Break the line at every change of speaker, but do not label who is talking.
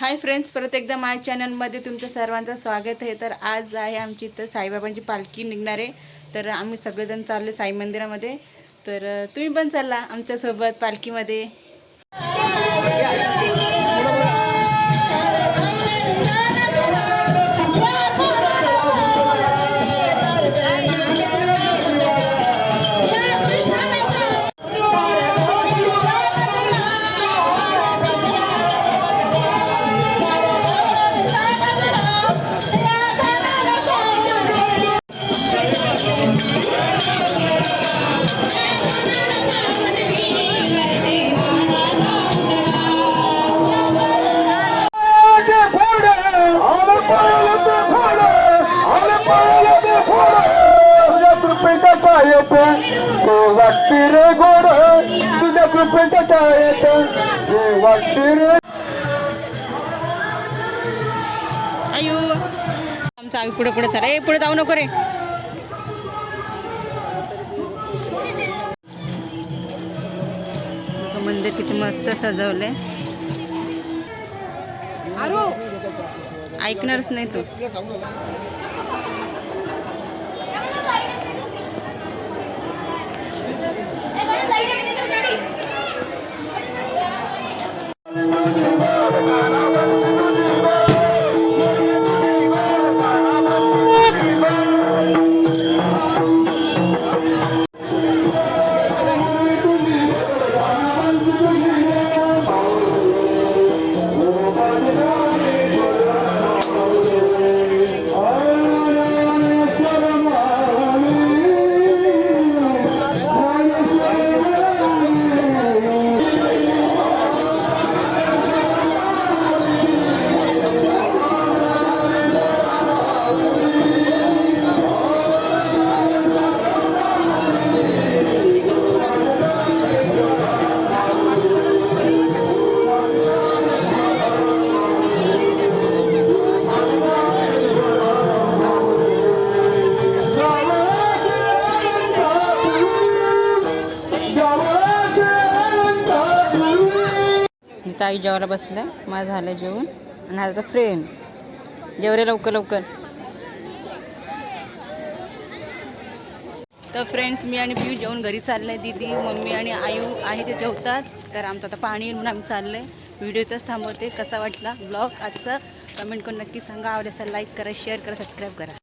Hi friends परत एकदा माझ्या चॅनलमध्ये तुमचं सर्वांचं स्वागत आहे. तर आज आहे आमची इथं साईबाबांची पालखी निघणार आहे. तर आम्ही सगळेजण चाललो साई मंदिरामध्ये. तर तुम्ही पण चालला आमच्यासोबत पालखीमध्ये.
वाटते रे गोड तुझ्या कृपेच्या वाटते रे
आयु. आयु पुढे पुढे चला ए पुढे जाऊ नको रे. मंदिर किती मस्त सजवलंय. ऐकणारच नाही तू. इथं ताई जेवायला बसल्या. माझं झालं जेवण. आणि आता फ्रेंड जेवरे लवकर लवकर. तर फ्रेंड्स मी आणि पियू जेवण घरी चाललं आहे दीदी मम्मी आणि आयू आहे ते जेवतात. तर आमचं आता पाणी येऊन आम्ही चाललं आहे व्हिडिओ इथंच थांबवते. कसा वाटला ब्लॉग आजचा कमेंट करून नक्की सांगा. आवडेल असेल लाईक करा शेअर करा सबस्क्राईब करा.